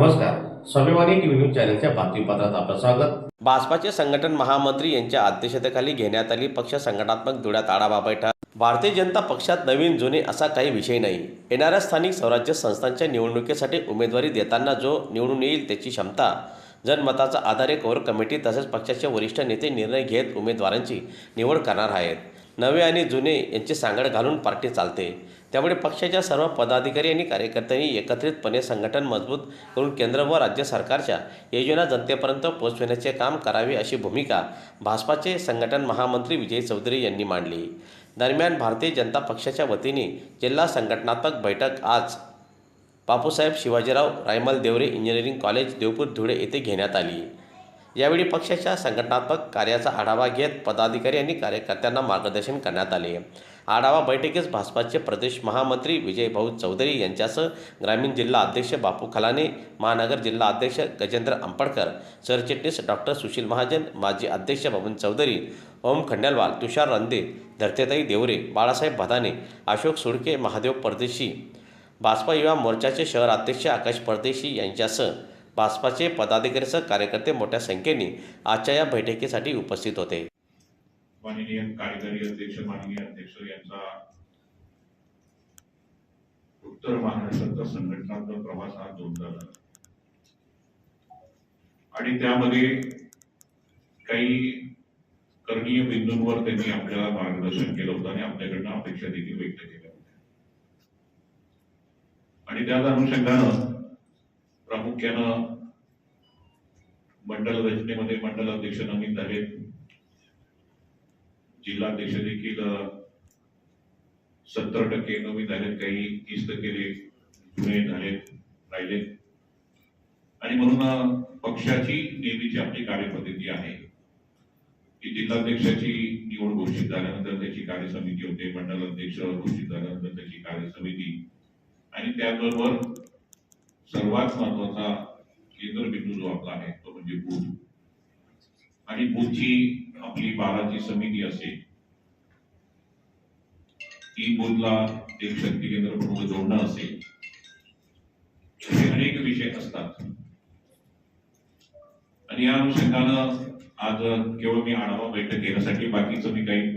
नमस्कार. स्वाभिमानी TV news चॅनलच्या बातमीपत्रात आपलं स्वागत. भाजपाचे संघटन महामंत्री यांच्या अध्यक्षतेखाली घेण्यात आली पक्ष संघटनात्मक धुळ्यात आढावा बैठक. भारतीय जनता पक्षात नवीन जुने असा काही विषय नाही. येणाऱ्या स्थानिक स्वराज्य संस्थांच्या निवडणुकीसाठी उमेदवारी देताना जो निवडून येईल त्याची क्षमता जनमताचा आधारे कोर कमिटी तसेच पक्षाचे वरिष्ठ नेते निर्णय घेत उमेदवारांची निवड करणार आहेत. नवे आणि जुने यांची सांगड घालून पार्टी चालते. त्यामुळे पक्षाच्या सर्व पदाधिकारी आणि कार्यकर्त्यांनी एकत्रितपणे संघटन मजबूत करून केंद्र व राज्य सरकारच्या योजना जनतेपर्यंत पोहोचविण्याचे काम करावे अशी भूमिका भाजपाचे संघटन महामंत्री विजय चौधरी यांनी मांडली. दरम्यान भारतीय जनता पक्षाच्या वतीने जिल्हा संघटनात्मक बैठक आज बापूसाहेब शिवाजीराव रायमल देवरे इंजिनिअरिंग कॉलेज देवपूर धुळे येथे घेण्यात आली. यावेळी पक्षाच्या संघटनात्मक कार्याचा आढावा घेत पदाधिकारी आणि कार्यकर्त्यांना मार्गदर्शन करण्यात आले. आढावा बैठकीस भाजपाचे प्रदेश महामंत्री विजय भाऊ चौधरी यांच्यासह ग्रामीण जिल्हा अध्यक्ष बापू खलाने महानगर जिल्हा अध्यक्ष गजेंद्र आंबडकर सरचिटणीस डॉक्टर सुशील महाजन माजी अध्यक्ष बबन चौधरी ओम खंडेलवाल तुषार रंदे धरतेताई देवरे बाळासाहेब भदाने अशोक सुडके महादेव परदेशी भाजपा युवा मोर्चाचे शहर अध्यक्ष आकाश परदेशी यांच्यासह भाजपाचे पदाधिकारीसह कार्यकर्ते मोठ्या संख्येने आजच्या या बैठकीसाठी उपस्थित होते. माननीय कार्यकारी अध्यक्ष माननीय अध्यक्ष यांचा उत्तर महाराष्ट्राचा संघटनात्मक प्रवास हा दोन झाला. आणि त्यामध्ये काही करणीय बिंदूंवर त्यांनी आपल्याला मार्गदर्शन केलं होतं आणि आपल्याकडनं अपेक्षा देखील व्यक्त केल्या होत्या. आणि त्याच अनुषंगानं प्रामुख्यानं मंडल रचनेमध्ये मंडल अध्यक्ष नवीन आहेत. जिल्हाध्यक्ष देखील सत्तर टक्के नवीन आहेत. काही तीस टक्के जुने झालेत राहिलेत. आणि म्हणून पक्षाची नेहमीची आपली कार्यपद्धती आहे की जिल्हाध्यक्षाची निवड घोषित झाल्यानंतर त्याची कार्यसमिती होते मंडल अध्यक्ष घोषित झाल्यानंतर त्याची कार्यसमिती. आणि त्याबरोबर सर्वात महत्त्वाचा केंद्रबिंदू जो आपला आहे तो म्हणजे बुध. आणि बुधची आपली बाराची समिती असेल ती बुधला एक शक्ती केंद्र प्रमुख जोडणं असेल. अनेक विषय असतात. आणि या अनुषंगानं आज केवळ मी आढावा बैठक घेण्यासाठी बाकीचं मी काही